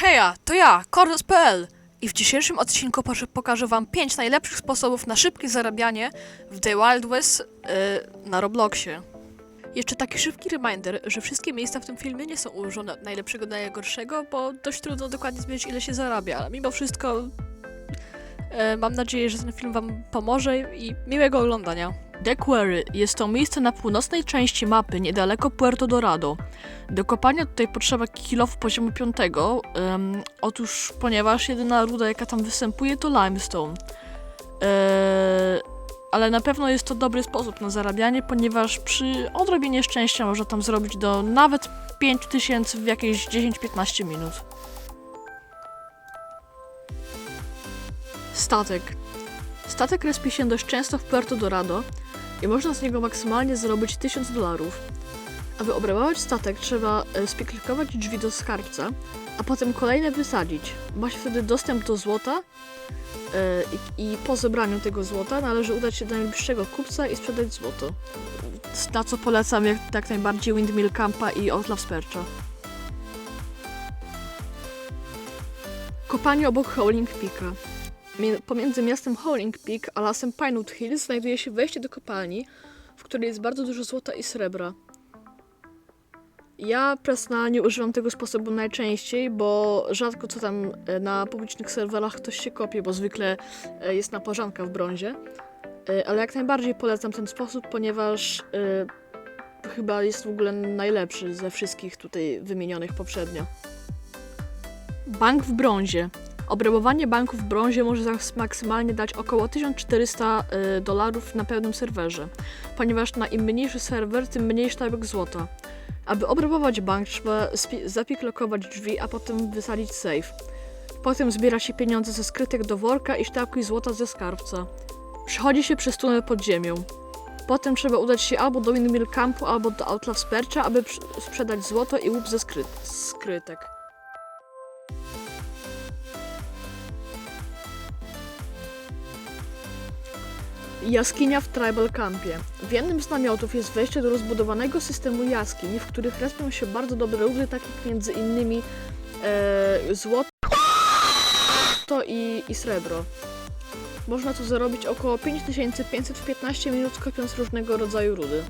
Heja, to ja, Kordos.pl i w dzisiejszym odcinku pokażę wam 5 najlepszych sposobów na szybkie zarabianie w The Wild West yy, na Robloxie. Jeszcze taki szybki reminder, że wszystkie miejsca w tym filmie nie są ułożone od najlepszego do najgorszego, bo dość trudno dokładnie zmierzyć ile się zarabia, ale mimo wszystko e, mam nadzieję, że ten film wam pomoże i miłego oglądania. The Quarry jest to miejsce na północnej części mapy, niedaleko Puerto Dorado. Do kopania tutaj potrzeba kilof poziomu 5. Um, otóż, ponieważ jedyna ruda, jaka tam występuje, to limestone. Eee, ale na pewno jest to dobry sposób na zarabianie, ponieważ przy odrobinie szczęścia można tam zrobić do nawet 5000 w jakieś 10-15 minut. Statek. Statek respi się dość często w Puerto Dorado i można z niego maksymalnie zarobić 1000 dolarów. Aby obrabować statek, trzeba e, spiklikować drzwi do skarbca, a potem kolejne wysadzić. Ma się wtedy dostęp do złota e, i, po zebraniu tego złota należy udać się do najbliższego kupca i sprzedać złoto. Na co polecam jak, jak najbardziej Windmill Campa i Outlaw Spercha. Kopanie obok Howling Peaka. Pomiędzy miastem Howling Peak a lasem Pinewood Hills znajduje się wejście do kopalni, w której jest bardzo dużo złota i srebra. Ja personalnie używam tego sposobu najczęściej, bo rzadko co tam e, na publicznych serwerach ktoś się kopie, bo zwykle e, jest naparzanka w brązie. E, Ale jak najbardziej polecam ten sposób, ponieważ chyba jest w ogóle najlepszy ze wszystkich tutaj wymienionych poprzednio. Bank w brązie. Obrabowanie banku w brązie może maksymalnie dać około 1400 e, dolarów na pełnym serwerze, ponieważ na im mniejszy serwer, tym mniej sztabek złota. Aby obrabować bank, trzeba zapiklokować drzwi, a potem wysadzić safe. Potem zbiera się pieniądze ze skrytek do worka i sztabki złota ze skarbca. Przechodzi się przez tunel pod ziemią. Potem trzeba udać się albo do Windmill Campu, albo do Outlaw Spercha, aby sprzedać złoto i łup ze skry- skrytek. Jaskinia w Tribal Campie. W jednym z namiotów jest wejście do rozbudowanego systemu jaskiń, w których respią się bardzo dobre rudy, takie jak między innymi e, złoto i, i srebro. Można tu zarobić około 5500 w 15 minut kopiąc różnego rodzaju rudy.